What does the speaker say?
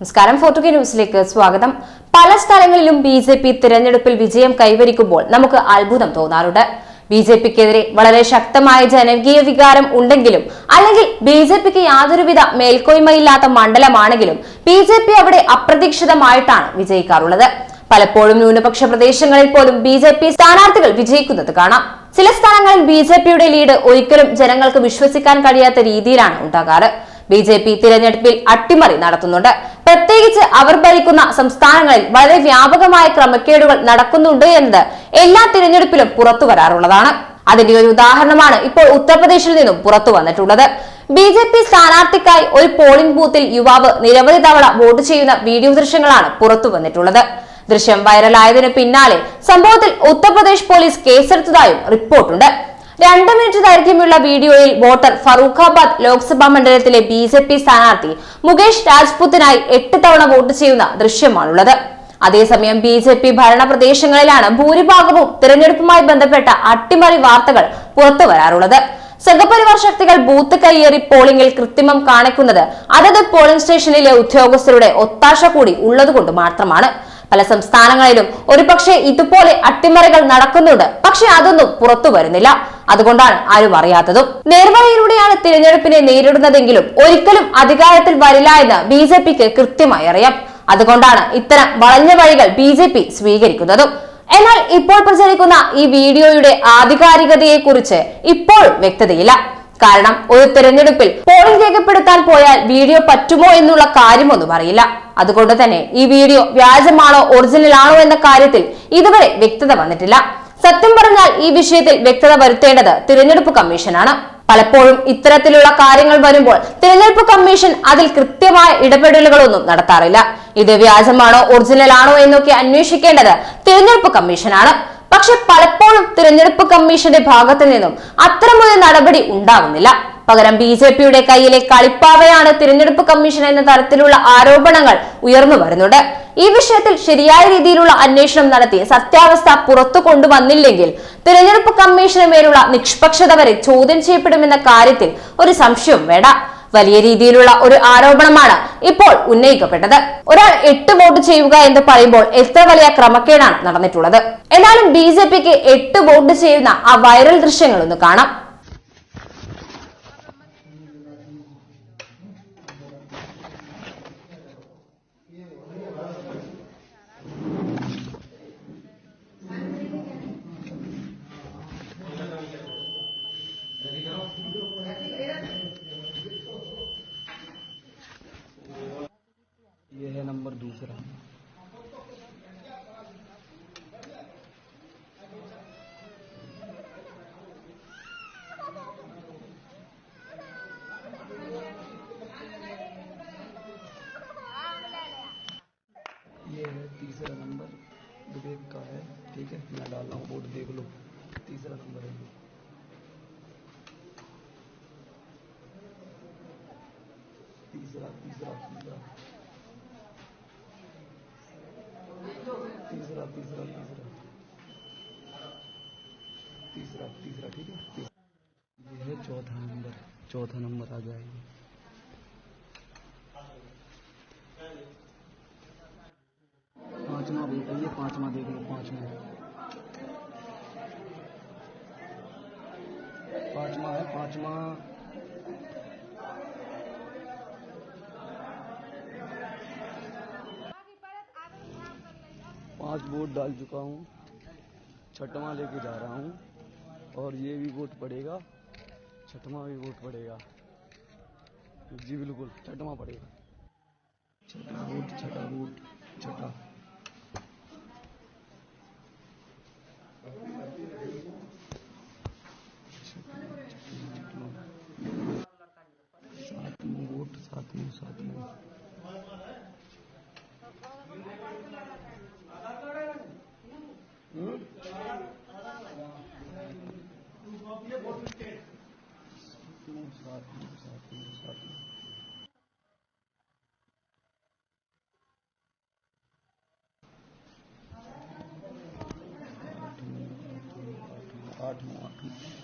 നമസ്കാരം. ഫോർട്ടുഗേ ന്യൂസിലേക്ക് സ്വാഗതം. പല സ്ഥലങ്ങളിലും ബി ജെ പി തിരഞ്ഞെടുപ്പിൽ വിജയം കൈവരിക്കുമ്പോൾ നമുക്ക് അത്ഭുതം തോന്നാറുണ്ട്. ബി ജെ പിക്കെതിരെ വളരെ ശക്തമായ ജനകീയ വികാരം ഉണ്ടെങ്കിലും അല്ലെങ്കിൽ ബി ജെ പിക്ക് യാതൊരുവിധ മേൽക്കോയ്മയില്ലാത്ത മണ്ഡലമാണെങ്കിലും ബി ജെ പി അവിടെ അപ്രതീക്ഷിതമായിട്ടാണ് വിജയിക്കാറുള്ളത്. പലപ്പോഴും ന്യൂനപക്ഷ പ്രദേശങ്ങളിൽ പോലും ബി ജെ പി സ്ഥാനാർത്ഥികൾ വിജയിക്കുന്നത് കാണാം. ചില സ്ഥലങ്ങളിൽ ബി ജെ പിയുടെ ലീഡ് ഒരിക്കലും ജനങ്ങൾക്ക് വിശ്വസിക്കാൻ കഴിയാത്ത രീതിയിലാണ് ഉണ്ടാകാറ്. ബി ജെ പി തിരഞ്ഞെടുപ്പിൽ അട്ടിമറി നടത്തുന്നുണ്ട്. പ്രത്യേകിച്ച് അവർ ഭരിക്കുന്ന സംസ്ഥാനങ്ങളിൽ വളരെ വ്യാപകമായ ക്രമക്കേടുകൾ നടക്കുന്നുണ്ട് എന്നത് എല്ലാ തിരഞ്ഞെടുപ്പിലും പുറത്തു വരാറുള്ളതാണ്. അതിന്റെ ഒരു ഉദാഹരണമാണ് ഇപ്പോൾ ഉത്തർപ്രദേശിൽ നിന്നും പുറത്തു വന്നിട്ടുള്ളത്. ബി ജെ പി സ്ഥാനാർത്ഥിക്കായി ഒരു പോളിംഗ് ബൂത്തിൽ യുവാവ് നിരവധി തവണ വോട്ട് ചെയ്യുന്ന വീഡിയോ ദൃശ്യങ്ങളാണ് പുറത്തു വന്നിട്ടുള്ളത്. ദൃശ്യം വൈറലായതിനു പിന്നാലെ സംഭവത്തിൽ ഉത്തർപ്രദേശ് പോലീസ് കേസെടുത്തതായും റിപ്പോർട്ടുണ്ട്. രണ്ട് മിനിറ്റ് ദൈർഘ്യമുള്ള വീഡിയോയിൽ വോട്ടർ ഫറൂഖാബാദ് ലോക്സഭാ മണ്ഡലത്തിലെ ബി ജെ പി സ്ഥാനാർത്ഥി മുകേഷ് രാജ്പുത്തിനായി എട്ട് തവണ വോട്ട് ചെയ്യുന്ന ദൃശ്യമാണുള്ളത്. അതേസമയം ബി ജെ പി ഭരണ പ്രദേശങ്ങളിലാണ് ഭൂരിഭാഗവും തിരഞ്ഞെടുപ്പുമായി ബന്ധപ്പെട്ട അട്ടിമറി വാർത്തകൾ പുറത്തു വരാറുള്ളത്. സംഘപരിവാർ ശക്തികൾ ബൂത്ത് കയ്യേറി പോളിംഗിൽ കൃത്രിമം കാണിക്കുന്നത് അതത് പോളിംഗ് സ്റ്റേഷനിലെ ഉദ്യോഗസ്ഥരുടെ ഒത്താശ കൂടി ഉള്ളതുകൊണ്ട് മാത്രമാണ്. പല സംസ്ഥാനങ്ങളിലും ഒരുപക്ഷെ ഇതുപോലെ അട്ടിമറികൾ നടക്കുന്നുണ്ട്. പക്ഷെ അതൊന്നും പുറത്തു വരുന്നില്ല. അതുകൊണ്ടാണ് ആരും അറിയാത്തതും. നേർവഴിയിലൂടെയാണ് തിരഞ്ഞെടുപ്പിനെ നേരിടുന്നതെങ്കിലും ഒരിക്കലും അധികാരത്തിൽ വരില്ല എന്ന് ബി ജെ പിക്ക് കൃത്യമായി അറിയാം. അതുകൊണ്ടാണ് ഇത്തരം വളഞ്ഞ വഴികൾ ബി ജെ പി സ്വീകരിക്കുന്നതും. എന്നാൽ ഇപ്പോൾ പ്രചരിക്കുന്ന ഈ വീഡിയോയുടെ ആധികാരികതയെ കുറിച്ച് ഇപ്പോഴും വ്യക്തതയില്ല. കാരണം ഒരു തെരഞ്ഞെടുപ്പിൽ പോളിംഗ് രേഖപ്പെടുത്താൻ പോയാൽ വീഡിയോ പറ്റുമോ എന്നുള്ള കാര്യമൊന്നും അറിയില്ല. അതുകൊണ്ട് തന്നെ ഈ വീഡിയോ വ്യാജമാണോ ഒറിജിനൽ ആണോ എന്ന കാര്യത്തിൽ ഇതുവരെ വ്യക്തത വന്നിട്ടില്ല. സത്യം പറഞ്ഞാൽ ഈ വിഷയത്തിൽ വ്യക്തത വരുത്തേണ്ടത് തിരഞ്ഞെടുപ്പ് കമ്മീഷനാണ്. പലപ്പോഴും ഇത്തരത്തിലുള്ള കാര്യങ്ങൾ വരുമ്പോൾ തിരഞ്ഞെടുപ്പ് കമ്മീഷൻ അതിൽ കൃത്യമായ ഇടപെടലുകളൊന്നും നടത്താറില്ല. ഇത് വ്യാജമാണോ ഒറിജിനൽ ആണോ എന്നൊക്കെ അന്വേഷിക്കേണ്ടത് തിരഞ്ഞെടുപ്പ് കമ്മീഷനാണ്. പക്ഷെ പലപ്പോഴും തിരഞ്ഞെടുപ്പ് കമ്മീഷന്റെ ഭാഗത്തു നിന്നും അത്തരമൊരു നടപടി ഉണ്ടാകുന്നില്ല പകരം ബി ജെ പിയുടെ കയ്യിലെ കളിപ്പാവയാണ് തിരഞ്ഞെടുപ്പ് കമ്മീഷൻ എന്ന തരത്തിലുള്ള ആരോപണങ്ങൾ ഉയർന്നു വരുന്നുണ്ട്. ഈ വിഷയത്തിൽ ശരിയായ രീതിയിലുള്ള അന്വേഷണം നടത്തി സത്യാവസ്ഥ പുറത്തു കൊണ്ടുവന്നില്ലെങ്കിൽ തിരഞ്ഞെടുപ്പ് കമ്മീഷന് മേലുള്ള നിഷ്പക്ഷത വരെ ചോദ്യം ചെയ്യപ്പെടുമെന്ന കാര്യത്തിൽ ഒരു സംശയവും വേണ്ട. വലിയ രീതിയിലുള്ള ഒരു ആരോപണമാണ് ഇപ്പോൾ ഉന്നയിക്കപ്പെട്ടത്. ഒരാൾ എട്ട് വോട്ട് ചെയ്യുക എന്ന് പറയുമ്പോൾ എത്ര വലിയ ക്രമക്കേടാണ് നടന്നിട്ടുള്ളത്? എന്നാലും ബി ജെ പിക്ക് എട്ട് വോട്ട് ചെയ്യുന്ന ആ വൈറൽ ദൃശ്യങ്ങൾ ഒന്ന് കാണാം. है ये है तीसरा नंबर, विवेक का है, ठीक है? मैं डाल रहा हूँ वोट देख लो। तीसरा नंबर है तीसरा तीसरा तीसरा। तीसरा तीसरा तीसरा। तीसरा तीसरा, ठीक है। ये है चौथा नंबर। चौथा नंबर आ जाएगा। पांचवा बेटा ये पांचवा देख लो, पांचवा। पांचवा है, पांचवा। पाँच वोट डाल चुका हूँ, छठवां लेके जा रहा हूँ, और ये भी वोट पड़ेगा, छठवां भी वोट पड़ेगा। जी बिल्कुल, छठवां पड़ेगा। छठा वोट छठा वोट, छठा। आठ आठवीं